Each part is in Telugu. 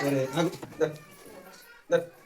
సరే ఆగు. దా. దా. అందరూ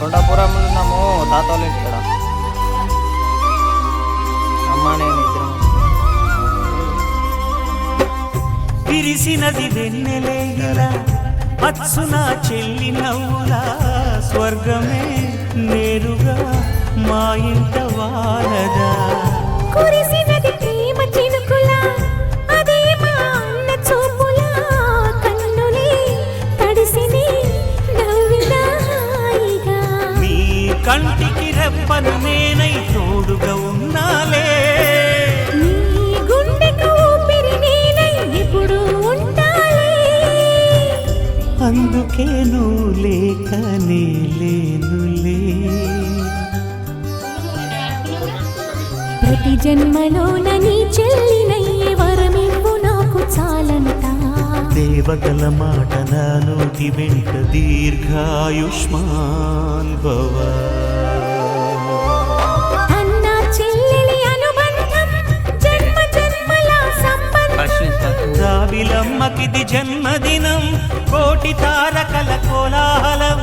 కొండపురంలో ఉన్నాము తాత వాళ్ళ ఇంటి కాడ అమ్మ నేను ఇద్దరం. విరిసినది వెన్నెలే ఇలా అచ్చున చెల్లి నవ్వులా స్వర్గమే నేరుగా మా ఇంట వాలదా. కురిసినది ప్రేమ చినుకులా ప్రతి జన్మలోన నీ చెల్లినయ్యే వరమివ్వు నాకు చాలంటా. దేవతల మాట నా నోటి వెంట దీర్ఘాయుష్మాన్ భవ. రావిలమ్మకిది జన్మదినం కోటి తారకల కోలాహలం.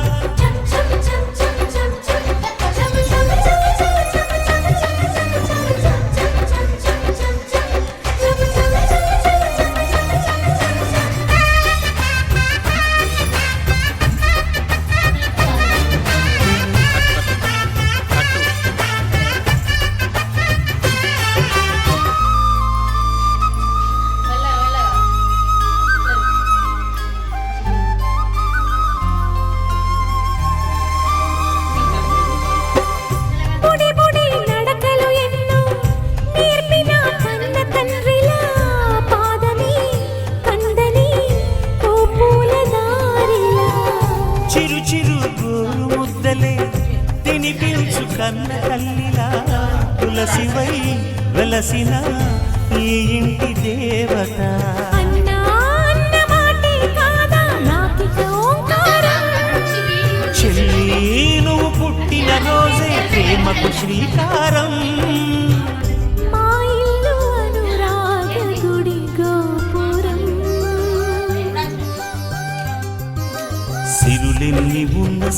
కన్న తల్లిలా తులసివై వెలసిన ఈ ఇంటి దేవత. చెల్లి నువ్వు పుట్టిన రోజే ప్రేమకు శ్రీకారం.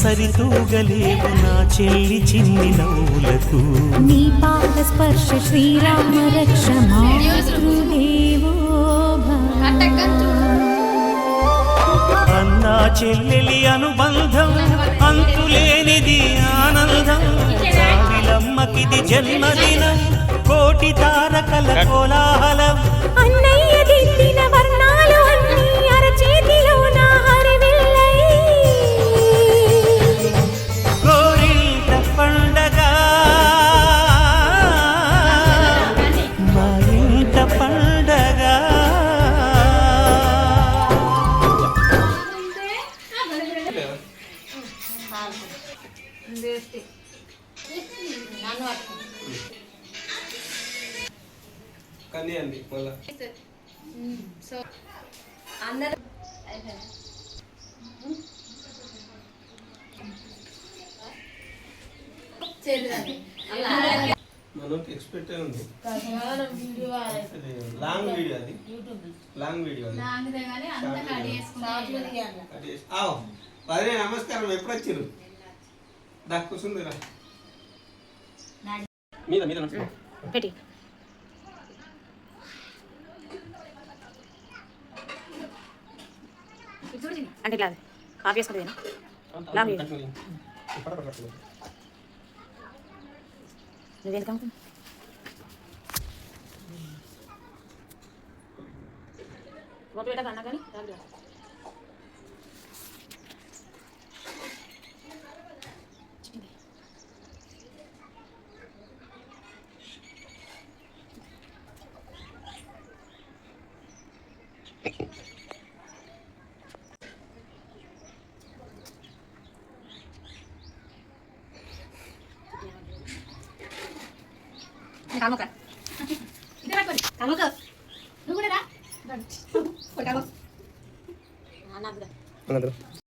సరితూగలేవు నా చెల్లి చిన్ని నవ్వులకు. నీ పాద స్పర్శ శ్రీరామ రక్ష అన్నా చెల్లెలి అనుబంధం అంతులేనిది ఆనందం. బ్రహ్మకిది జన్మదినం కోటి తారకల కోలాహలం. కన్నీ అండి మళ్ళా. మనకి ఎక్స్పెక్ట్ ఉంది. లాంగ్ వీడియో అది. లాంగ్ వీడియో అది. వదిలే నమస్కారం. ఎప్పుడు వచ్చిరు దా కూర్చుందిరా మీద మీద నమస్కారం పెట్టి. అంటే ఇట్లా కాఫీ. నువ్వేం అన్నా కానీ కామక. కామక. నువ్వు కూడా రా. నాకు కూడా